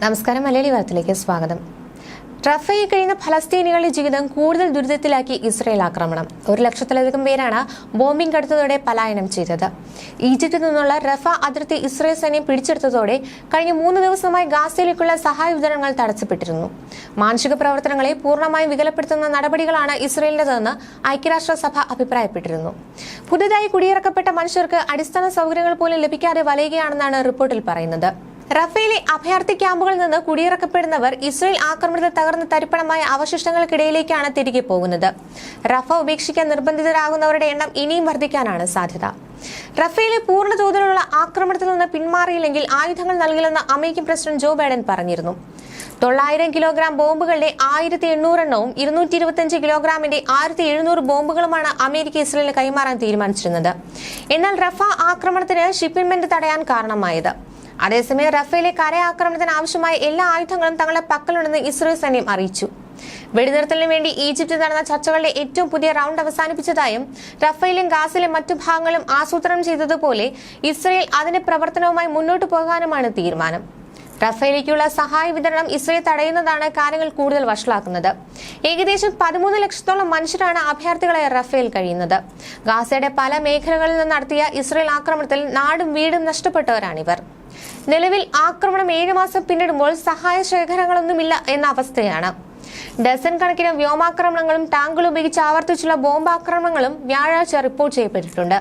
നമസ്കാരം. മലയാളി വാർത്തയിലേക്ക് സ്വാഗതം. റഫയിൽ കഴിയുന്ന ഫലസ്തീനികളുടെ ജീവിതം കൂടുതൽ ദുരിതത്തിലാക്കി ഇസ്രയേൽ ആക്രമണം. ഒരു ലക്ഷത്തിലധികം പേരാണ് ബോംബിംഗ് കടുത്തതോടെ പലായനം ചെയ്തത്. ഈജിപ്തിൽ നിന്നുള്ള റഫ അതിർത്തി ഇസ്രയേൽ സൈന്യം പിടിച്ചെടുത്തതോടെ കഴിഞ്ഞ മൂന്ന് ദിവസമായി ഗാസയിലേക്കുള്ള സഹായ വിതരണങ്ങൾ തടസ്സപ്പെട്ടിരുന്നു. മാനുഷിക പ്രവർത്തനങ്ങളെ പൂർണമായും വികലപ്പെടുത്തുന്ന നടപടികളാണ് ഇസ്രയേലിന്റെതെന്ന് ഐക്യരാഷ്ട്രസഭ അഭിപ്രായപ്പെട്ടിരുന്നു. പുതുതായി കുടിയിറക്കപ്പെട്ട മനുഷ്യർക്ക് അടിസ്ഥാന സൗകര്യങ്ങൾ പോലും ലഭിക്കാതെ വലയുകയാണെന്നാണ് റിപ്പോർട്ടിൽ പറയുന്നത്. റഫേലെ അഭയാർത്ഥി ക്യാമ്പുകളിൽ നിന്ന് കുടിയിറക്കപ്പെടുന്നവർ ഇസ്രയേൽ ആക്രമണത്തിൽ തകർന്ന തരിപ്പണമായ അവശിഷ്ടങ്ങൾക്കിടയിലേക്കാണ് തിരികെ പോകുന്നത്. റഫ ഉപേക്ഷിക്കാൻ നിർബന്ധിതരാകുന്നവരുടെ എണ്ണം ഇനിയും വർദ്ധിക്കാനാണ് സാധ്യത. റഫേലെ പൂർണ തോതിലുള്ള ആക്രമണത്തിൽ നിന്ന് പിന്മാറിയില്ലെങ്കിൽ ആയുധങ്ങൾ നൽകില്ലെന്ന് അമേരിക്കൻ പ്രസിഡന്റ് ജോ ബൈഡൻ പറഞ്ഞിരുന്നു. തൊള്ളായിരം കിലോഗ്രാം ബോംബുകളുടെ ആയിരത്തി എണ്ണൂറെണ്ണവും ഇരുന്നൂറ്റി ഇരുപത്തിയഞ്ച് കിലോഗ്രാമിന്റെ ആയിരത്തി എഴുന്നൂറ് ബോംബുകളുമാണ് അമേരിക്ക ഇസ്രയേലിന് കൈമാറാൻ തീരുമാനിച്ചിരുന്നത്. എന്നാൽ റഫ ആക്രമണത്തിന് ഷിപ്പിൻമെന്റ് തടയാൻ കാരണമായത്. അതേസമയം റഫേലെ കരയാക്രമണത്തിന് ആവശ്യമായ എല്ലാ ആയുധങ്ങളും തങ്ങളുടെ പക്കലുണ്ടെന്ന് ഇസ്രയേൽ സൈന്യം അറിയിച്ചു. വെടിനിർത്തലിന് വേണ്ടി ഈജിപ്തിൽ നടന്ന ചർച്ചകളുടെ ഏറ്റവും പുതിയ റൗണ്ട് അവസാനിപ്പിച്ചതായും റഫേലും ഗാസിലെ മറ്റു ഭാഗങ്ങളും ആസൂത്രണം ചെയ്തതുപോലെ ഇസ്രയേൽ അതിന്റെ പ്രവർത്തനവുമായി മുന്നോട്ടു പോകാനുമാണ് തീരുമാനം. റഫേലേക്കുള്ള സഹായ വിതരണം ഇസ്രയേൽ തടയുന്നതാണ് കാര്യങ്ങൾ കൂടുതൽ വഷളാക്കുന്നത്. ഏകദേശം പതിമൂന്ന് ലക്ഷത്തോളം മനുഷ്യരാണ് അഭയാർത്ഥികളായ റഫേൽ കഴിയുന്നത്. ഗാസയുടെ പല മേഖലകളിൽ നിന്ന് നടത്തിയ ഇസ്രയേൽ ആക്രമണത്തിൽ നാടും വീടും നഷ്ടപ്പെട്ടവരാണിവർ. നിലവിൽ ആക്രമണം ഏഴ് മാസം പിന്നിടുമ്പോൾ സഹായ ശേഖരങ്ങളൊന്നുമില്ല എന്ന അവസ്ഥയാണ്. ഡസൻ കണക്കിന് വ്യോമാക്രമണങ്ങളും ടാങ്കുകൾ ഉപയോഗിച്ച് ആവർത്തിച്ചുള്ള ബോംബാക്രമണങ്ങളും വ്യാഴാഴ്ച റിപ്പോർട്ട് ചെയ്യപ്പെട്ടിട്ടുണ്ട്.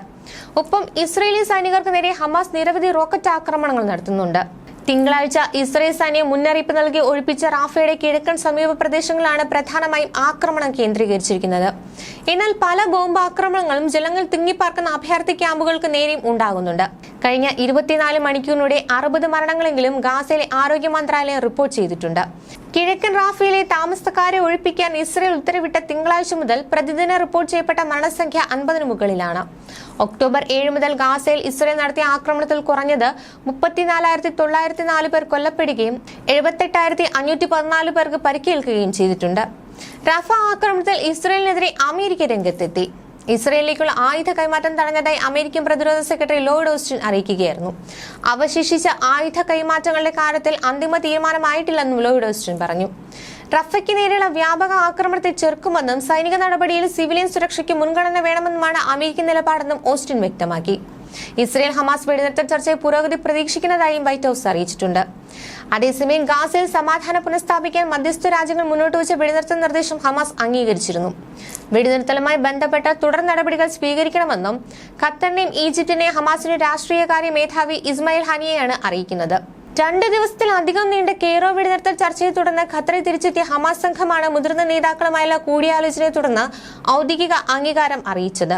ഒപ്പം ഇസ്രയേലി സൈനികർക്ക് നേരെ ഹമാസ് നിരവധി റോക്കറ്റ് ആക്രമണങ്ങൾ നടത്തുന്നുണ്ട്. തിങ്കളാഴ്ച ഇസ്രയേൽ സൈന്യം മുന്നറിയിപ്പ് നൽകി ഒഴിപ്പിച്ച റാഫയുടെ കിഴക്കൻ സമീപ പ്രദേശങ്ങളാണ് പ്രധാനമായും ആക്രമണം കേന്ദ്രീകരിച്ചിരിക്കുന്നത്. എന്നാൽ പല ബോംബ് ആക്രമണങ്ങളും ജലങ്ങൾ തിങ്ങിപ്പാർക്കുന്ന അഭയാർത്ഥി ക്യാമ്പുകൾക്ക് നേരെയും ഉണ്ടാകുന്നുണ്ട്. കഴിഞ്ഞ ഇരുപത്തിനാല് മണിക്കൂറിനൂടെ അറുപത് മരണങ്ങളെങ്കിലും ഗാസയിലെ ആരോഗ്യ മന്ത്രാലയം റിപ്പോർട്ട് ചെയ്തിട്ടുണ്ട്. കിഴക്കൻ റാഫയിലെ താമസക്കാരെ ഒഴിപ്പിക്കാൻ ഇസ്രയേൽ ഉത്തരവിട്ട തിങ്കളാഴ്ച മുതൽ പ്രതിദിന റിപ്പോർട്ട് ചെയ്യപ്പെട്ട മരണസംഖ്യ അൻപതിന് മുകളിലാണ്. ഒക്ടോബർ ഏഴ് മുതൽ ഗാസയിൽ ഇസ്രയേൽ നടത്തിയ ആക്രമണത്തിൽ കുറഞ്ഞത് മുപ്പത്തിനാലായിരത്തി തൊള്ളായിരത്തി നാല് പേർ കൊല്ലപ്പെടുകയും എഴുപത്തെട്ടായിരത്തി അഞ്ഞൂറ്റി പതിനാല് പേർക്ക് പരിക്കേൽക്കുകയും ചെയ്തിട്ടുണ്ട്. റഫ ആക്രമണത്തിൽ ഇസ്രയേലിനെതിരെ അമേരിക്ക രംഗത്തെത്തി. ഇസ്രയേലിലേക്കുള്ള ആയുധ കൈമാറ്റം തടഞ്ഞതായി അമേരിക്കൻ പ്രതിരോധ സെക്രട്ടറി ലോയിഡ് ഓസ്റ്റിൻ അറിയിക്കുകയായിരുന്നു. അവശേഷിച്ച ആയുധ കൈമാറ്റങ്ങളുടെ കാര്യത്തിൽ അന്തിമ തീരുമാനമായിട്ടില്ലെന്നും ലോയിഡ് ഓസ്റ്റിൻ പറഞ്ഞു. റഫയ്ക്ക് നേരെയുള്ള വ്യാപക ആക്രമണത്തെ ചെറുക്കുമെന്നും സൈനിക നടപടിയിൽ സിവിലിയൻ സുരക്ഷയ്ക്ക് മുൻഗണന വേണമെന്നുമാണ് അമേരിക്കൻ നിലപാടെന്നും ഓസ്റ്റിൻ വ്യക്തമാക്കി. ഇസ്രയേൽ ഹമാസ് വെടിനിർത്തൽ ചർച്ചയിൽ പുരോഗതി പ്രതീക്ഷിക്കുന്നതായും വൈറ്റ് ഹൌസ് അറിയിച്ചിട്ടുണ്ട്. അതേസമയം ഗാസയിൽ സമാധാനം പുനഃസ്ഥാപിക്കാൻ മധ്യസ്ഥ രാജ്യങ്ങൾ മുന്നോട്ട് വെച്ച വെടിനിർത്തൽ നിർദ്ദേശം ഹമാസ് അംഗീകരിച്ചിരുന്നു. വെടിനിർത്തലുമായി ബന്ധപ്പെട്ട തുടർ നടപടികൾ സ്വീകരിക്കണമെന്നും ഖത്തറിനെയും ഈജിപ്തിനെയും ഹമാസിന്റെ രാഷ്ട്രീയകാര്യ മേധാവി ഇസ്മായിൽ ഹാനിയെയാണ് അറിയിക്കുന്നത്. രണ്ട് ദിവസത്തിലധികം നീണ്ട കെയ്റോ വെടിനിർത്തൽ ചർച്ചയെ തുടർന്ന് ഖത്തറിൽ തിരിച്ചെത്തിയ ഹമാസ് സംഘമാണ് മുതിർന്ന നേതാക്കളുമായുള്ള കൂടിയാലോചനയെ തുടർന്ന് ഔദ്യോഗിക അംഗീകാരം അറിയിച്ചത്.